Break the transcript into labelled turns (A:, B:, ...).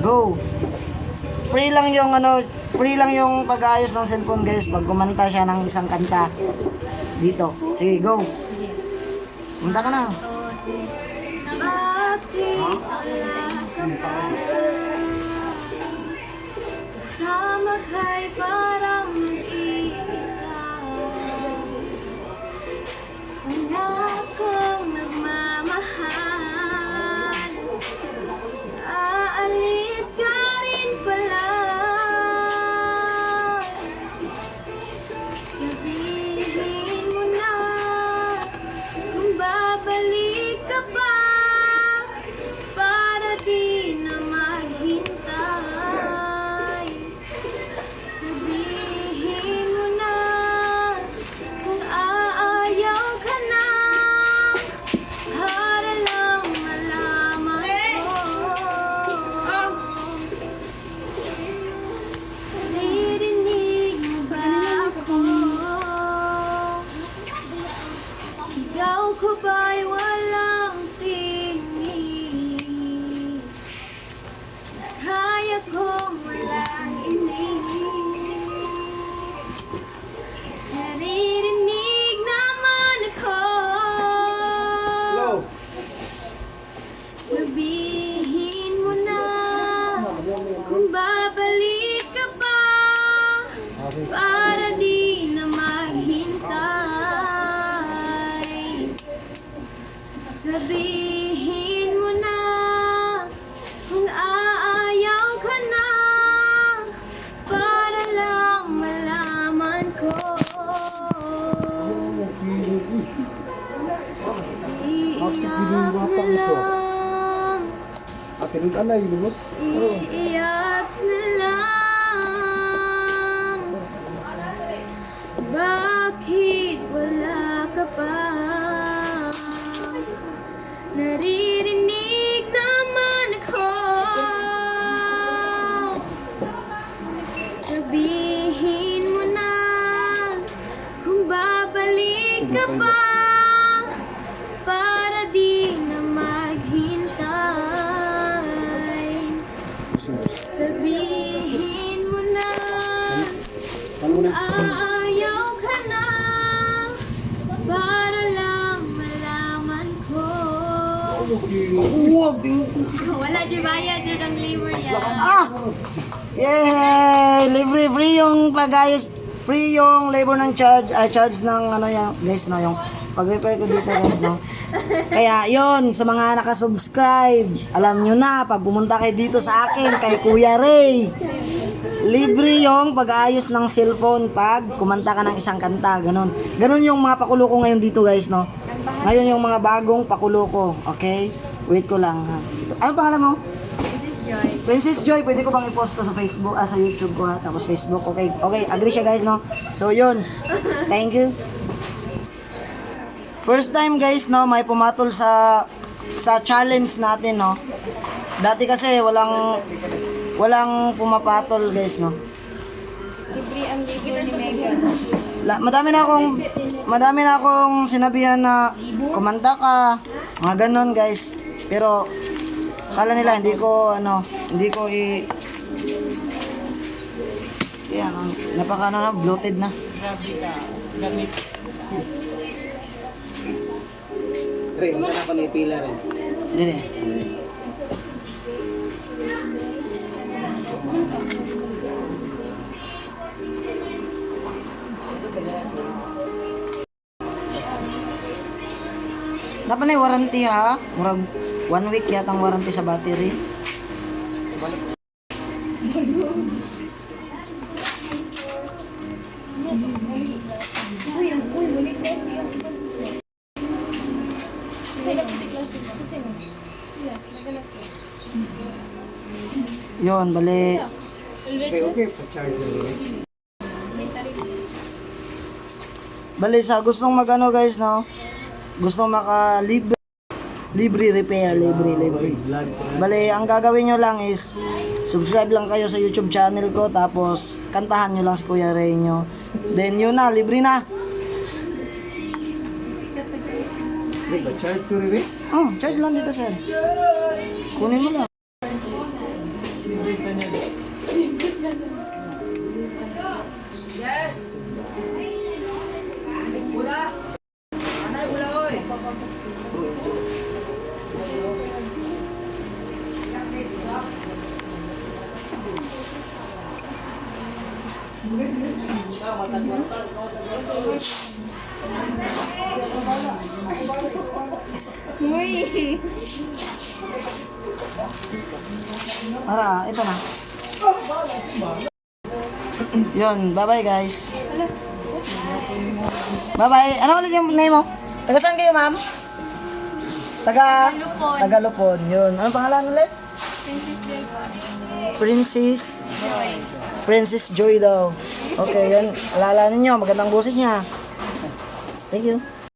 A: Go. Free lang yung ano, free lang yung pag-ayos ng cellphone guys pag kumanta siya ng isang kanta. Dito. Sige, go. Kumanta ka na.
B: Pa? Kasama ka'y Sabihin mo na kung babalik ka pa para di na maghintay. Sabihin
C: Rin ka na, yunus.
B: Iiyak na lang. Bakit wala ka pa? Naririnig naman ako. Sabihin mo na Kung babalik ka pa
C: Ano na?
B: ayaw ka na para lang malaman ko.
A: Huwag din.
B: Wala di bayad yun ang labor yan.
A: Ah! Yay! Libre free yung pag-ayos. Free yung labor ng charge, ah, charge ng ano yan, guys, no, yung pag-repair ko dito, guys, no. Kaya, yon sa mga nakasubscribe, alam nyo na, pag pumunta kayo dito sa akin, kay Kuya Ray, libre yung pag-ayos ng cellphone pag kumanta ka ng isang kanta, ganun. Ganun yung mga pakulo ko ngayon dito, guys, no. Ngayon yung mga bagong pakulo ko, okay? Wait ko lang, ha. Ano pangalan mo?
B: Is Joy.
A: Princess Joy, pwede ko bang i-post to sa Facebook, ah, sa YouTube ko ha, tapos Facebook, okay, okay, agree siya guys, no? So, yun, thank you. First time guys, no, may pumatol sa, sa challenge natin, no? Dati kasi, walang, walang pumapatol guys, no?
B: Libre ang labor ni Megan.
A: La, madami na akong, madami na akong sinabihan na kumanta ka, mga ganon guys. Pero, kala nila hindi ko, ano, hindi ko i... Yan, napaka ano na, bloated na.
C: Rin, sana pa may pila rin.
A: Dire. Dapat na warranty ha. Murag one week yata ang warranty sa battery. Yon, bali.
C: Okay, okay, pa-charge
A: Bali sa gustong magano guys, no? Gustong maka libre libre repair, libre, libre. Bali, ang gagawin nyo lang is subscribe lang kayo sa YouTube channel ko tapos kantahan nyo lang si Kuya Ray nyo. Then yun na, libre na.
C: Rin, pa-charge ko rin eh.
A: Oh, charge lang dito sir. Kunin mo lang.
B: Uy!
A: Para, ito na. Yun, bye-bye guys. Bye-bye. Ano ulit yung name mo? Taga saan kayo, ma'am? Taga...
B: Tagalupon.
A: Tagalupon. Yun. Ano pangalan ulit?
B: Princess Joy po.
A: Princess...
B: Joy.
A: Princess Joy daw. Okay, yan. Alala ninyo, magandang boses niya. Thank you.